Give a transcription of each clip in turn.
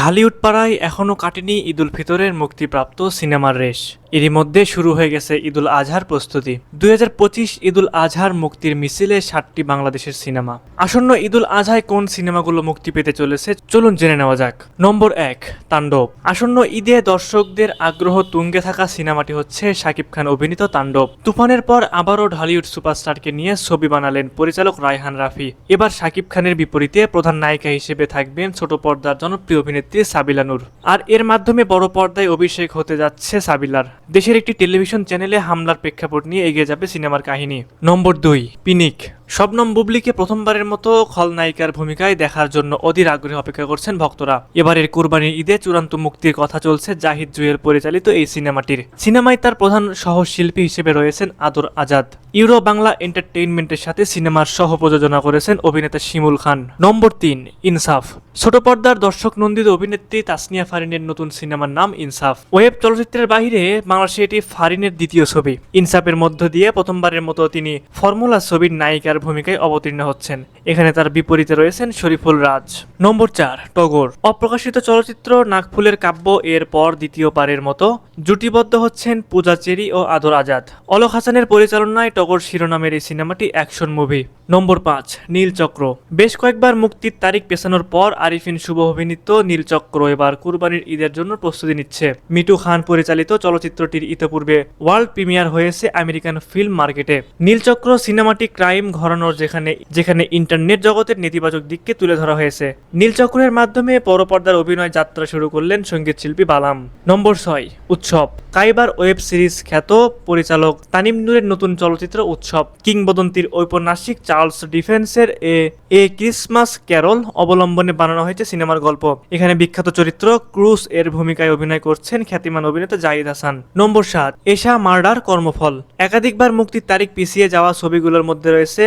ঢালিউড পাড়ায় এখনও কাটেনি ঈদুল ফিতরের মুক্তিপ্রাপ্ত সিনেমার রেশ। এরই মধ্যে শুরু হয়ে গেছে ঈদুল আজহার প্রস্তুতি। দুই হাজার পঁচিশ ঈদুল আজহার মুক্তির মিছিলে ষাটটি বাংলাদেশের সিনেমা। আসন্ন ঈদুল আজহায় কোন সিনেমাগুলো মুক্তি পেতে চলেছে, চলুন জেনে নেওয়া যাক। নম্বর এক, তাণ্ডব। আসন্ন ঈদে দর্শকদের আগ্রহ তুঙ্গে থাকা সিনেমাটি হচ্ছে শাকিব খান অভিনীত তাণ্ডব। তুফানের পর আবারও ঢালিউড সুপারস্টারকে নিয়ে ছবি বানালেন পরিচালক রায়হান রাফি। এবার শাকিব খানের বিপরীতে প্রধান নায়িকা হিসেবে থাকবেন ছোট পর্দার জনপ্রিয় অভিনেত্রী সাবিলা নূর। আর এর মাধ্যমে বড় পর্দায় অভিষেক হতে যাচ্ছে সাবিলার। দেশের একটি টেলিভিশন চ্যানেলে হামলার প্রেক্ষাপট নিয়ে এগিয়ে যাবে সিনেমার কাহিনী। নম্বর দুই, পিনিক। শবনম বুবলিকে প্রথমবারের মতো খলনায়িকার ভূমিকায় দেখার জন্য অধীর আগ্রহে অপেক্ষা করছেন ভক্তরা। এবারের কুরবানির ঈদে চূড়ান্ত মুক্তির কথা চলছে জাহিদ জুয়েল পরিচালিত এই সিনেমাটির। সিনেমায় তার প্রধান সহশিল্পী হিসেবে রয়েছেন আদর আজাদ। ইউরো বাংলা এন্টারটেইনমেন্টের সাথে সিনেমার সহ প্রযোজনা করেছেন অভিনেতা শিমুল খান। নম্বর তিন, ইনসাফ। ছোট পর্দার দর্শক নন্দিত অভিনেত্রী তাসনিয়া ফারিনের নতুন সিনেমার নাম ইনসাফ। ওয়েব চলচ্চিত্রের বাইরে বাংলাদেশে এটি ফারিনের দ্বিতীয় ছবি। ইনসাফের মধ্য দিয়ে প্রথমবারের মতো তিনি ফর্মুলা ছবির নায়িকার ভূমিকায় অবতীর্ণ হচ্ছেন। এখানে তার বিপরীতে রয়েছেন শরীফুল রাজ। নম্বর চার, টগর। অপ্রকাশিত চলচ্চিত্র নাগফুলের কাব্য এর পর দ্বিতীয় পারের মতো। জুটিবদ্ধ হচ্ছেন পূজা চেরি ও আদর আজাদ। অলোক হাসানের পরিচালনায় টগর শিরোনামের এই সিনেমাটি অ্যাকশন মুভি। নম্বর পাঁচ নীলচক্র বেশ কয়েকবার মুক্তির তারিখ পেছানোর পর আরিফিন শুভ অভিনীত নীলচক্র এবার কুরবানির ঈদের জন্য প্রস্তুতি নিচ্ছে। মিটু খান পরিচালিত চলচ্চিত্রটির ইতিপূর্বে ওয়ার্ল্ড প্রিমিয়ার হয়েছে আমেরিকান ফিল্ম মার্কেটে। নীলচক্র সিনেমাটি ক্রাইম ঘরানোর যেখানে যেখানে ইন্টারনেট জগতের নেতিবাচক দিককে তুলে ধরা হয়েছে। নীলচক্রের মাধ্যমে পরপর্দার অভিনয় যাত্রা শুরু করলেন সংগীত শিল্পী বালাম। নম্বর ছয়, উৎসব। কাইবার ওয়েব সিরিজ খ্যাত পরিচালক তানিম নূরের নতুন চলচ্চিত্র উৎসব। কিংবদন্তির ঔপন্যাসিক চার্লস ডিফেন্সের এ এ ক্রিসমাস ক্যারল অবলম্বনে বানানো হয়েছে সিনেমার গল্প। এখানে বিখ্যাত চরিত্র ক্রুস এর ভূমিকায় অভিনয় করছেন খ্যাতিমান অভিনেতা জাহিদ হাসান। নম্বর সাত, এশা মার্ডার কর্মফল। একাধিকবার মুক্তির তারিখ পিছিয়ে যাওয়া ছবিগুলোর মধ্যে রয়েছে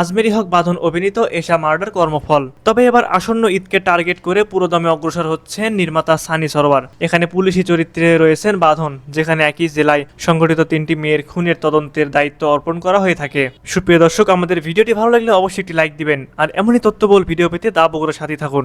আজমেরি হক বাঁধন অভিনীত এশা মার্ডার কর্মফল। তবে এবার আসন্ন ঈদকে টার্গেট করে পুরোদমে অগ্রসর হচ্ছেন নির্মাতা সানি সরোয়ার। এখানে পুলিশি চরিত্রে রয়েছেন বাঁধন, যেখানে একই জেলায় সংঘটিত তিনটি মেয়ের খুনের তদন্তের দায়িত্ব অর্পণ করা হয়ে থাকে। সুপ্রিয় দর্শক, আমাদের ভিডিওটি ভালো লাগলে অবশ্যই একটি লাইক দিবেন। আর এমনই তথ্যবল ভিডিও পেতে দা বগুড়ার সাথে থাকুন।